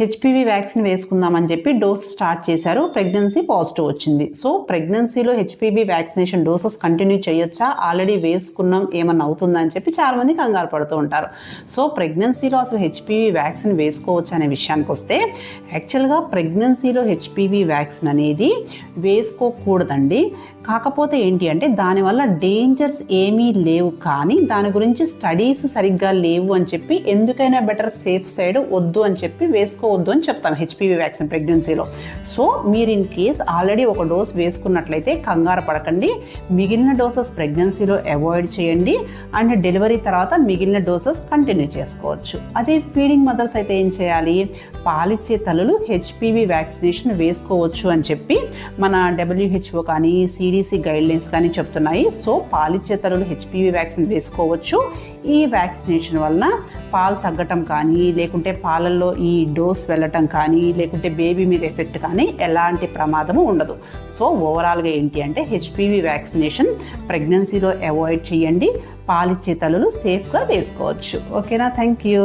HPV vaccine వేసుకుందామని చెప్పి dose start చేశారు. ప్రెగ్నెన్సీ పాజిటివ్ వచ్చింది. సో ప్రెగ్నెన్సీలో హెచ్పివి వ్యాక్సినేషన్ డోసెస్ కంటిన్యూ చేయొచ్చా? ఆల్రెడీ వేసుకున్నాం ఏమన్నా అవుతుందా అని చెప్పి చాలామంది కంగారు పడుతూ ఉంటారు. సో ప్రెగ్నెన్సీలో అసలు హెచ్పివి వ్యాక్సిన్ వేసుకోవచ్చు అనే విషయానికి వస్తే యాక్చువల్గా ప్రెగ్నెన్సీలో హెచ్పివి వ్యాక్సిన్ అనేది వేసుకోకూడదండి. కాకపోతే ఏంటి అంటే దానివల్ల డేంజర్స్ ఏమీ లేవు. కానీ దాని గురించి స్టడీస్ సరిగ్గా లేవు అని చెప్పి ఎందుకైనా బెటర్ సేఫ్ సైడ్ వద్దు అని చెప్పి వేసుకోవద్దు అని చెప్తాను హెచ్పివి వ్యాక్సిన్ ప్రెగ్నెన్సీలో. సో మీరు ఇన్ కేస్ ఆల్రెడీ ఒక డోస్ వేసుకున్నట్లయితే కంగారు పడకండి. మిగిలిన డోసెస్ ప్రెగ్నెన్సీలో అవాయిడ్ చేయండి. అండ్ డెలివరీ తర్వాత మిగిలిన డోసెస్ కంటిన్యూ చేసుకోవచ్చు. అదే ఫీడింగ్ మదర్స్ అయితే ఏం చేయాలి? పాలిచ్చే తల్లులు హెచ్పివి వ్యాక్సినేషన్ వేసుకోవచ్చు అని చెప్పి మన డబ్ల్యూహెచ్ఓ కానీ సిడిసి గైడ్లైన్స్ కానీ చెప్తున్నాయి. సో పాలిచ్చే తల్లులు హెచ్పివి వ్యాక్సిన్ వేసుకోవచ్చు. ఈ వ్యాక్సినేషన్ వలన పాలు తగ్గటం కానీ లేకుంటే పాలల్లో ఈ డోస్ వెళ్ళటం కానీ లేకుంటే బేబీ మీద ఎఫెక్ట్ కానీ ఎలాంటి ప్రమాదము ఉండదు. సో ఓవరాల్గా ఏంటి అంటే హెచ్పివి వ్యాక్సినేషన్ ప్రెగ్నెన్సీలో అవాయిడ్ చేయండి. పాలిచ్చే తలలు సేఫ్గా వేసుకోవచ్చు. ఓకేనా? Thank you.